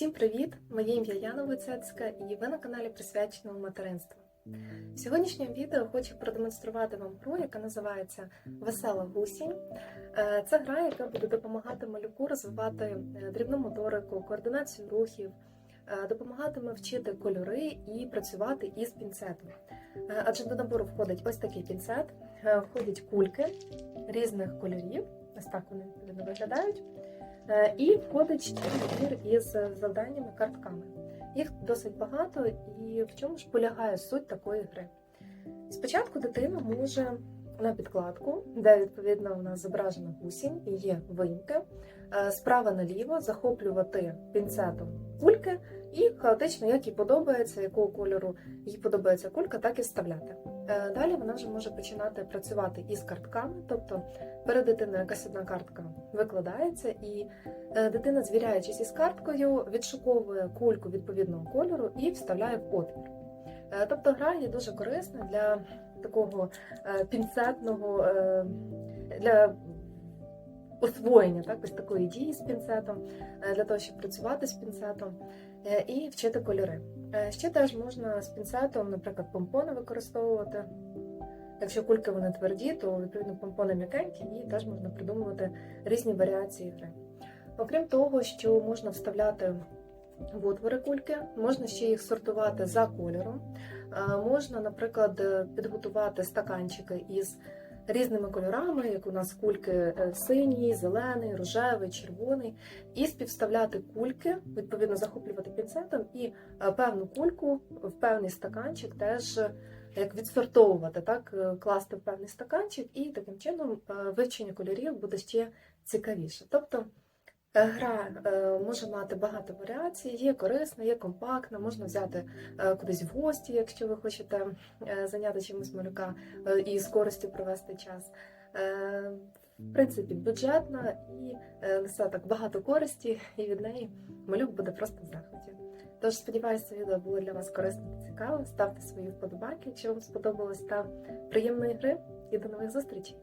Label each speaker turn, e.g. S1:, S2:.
S1: Всім привіт! Моє ім'я Яна Вицецька і ви на каналі присвяченому материнству. В сьогоднішньому відео хочу продемонструвати вам гру, яка називається Весела гусінь. Е, Це гра, яка буде допомагати малюку розвивати е, дрібну моторику, координацію рухів, е, допомагатиме вчити кольори і працювати із пінцетом. Адже до набору входить ось такий пінцет, входять кульки різних кольорів. Ось так вони виглядають. Е, І входить ще набір із завданнями картками. Їх досить багато, і в чому ж полягає суть такої гри? Спочатку дитина може на підкладку, де відповідно у нас зображена гусінь і є виїмки, е, справа наліво захоплювати пінцетом кульки і хаотично, як їй подобається, якого кольору їй подобається кулька, так і вставляти. Е, Далі вона вже може починати працювати із картками, тобто перед дитиною якась одна картка викладається, і е, дитина, звіряючись із карткою, відшуковує кульку відповідного кольору і вставляє в отвір. Тобто гра є дуже корисна для такого е, пінцетного, е, для освоєння так, ось такої дії з пінцетом, е, для того, щоб працювати з пінцетом і вчити кольори. Ще теж можна з пінцетом, наприклад, помпони використовувати. Якщо кульки вони тверді, то відповідно помпони м'якенькі і теж можна придумувати різні варіації гри. Окрім того, що можна вставляти в отвори кульки, можна ще їх сортувати за кольором. Можна, наприклад, е, підготувати стаканчики із різними кольорами, як у нас кульки е, синій, зелений, рожевий, червоний, і співставляти кульки, відповідно захоплювати пінцетом, і е, певну кульку в певний стаканчик теж е, як відсортовувати, так е, класти в певний стаканчик, і таким чином е, вивчення кольорів буде ще цікавіше. Тобто е, гра е, може мати багато варіацій, є корисна, є компактна, можна взяти е, кудись в гості, якщо ви хочете е, зайняти чимось малюка е, і з користю провести час. Е, В принципі, бюджетна і е, несе так багато користі, і від неї малюк буде просто в захваті. Тож сподіваюся, відео було для вас корисним та цікавим. Ставте свої вподобайки, якщо вам сподобалось, та приємної гри і до нових зустрічей!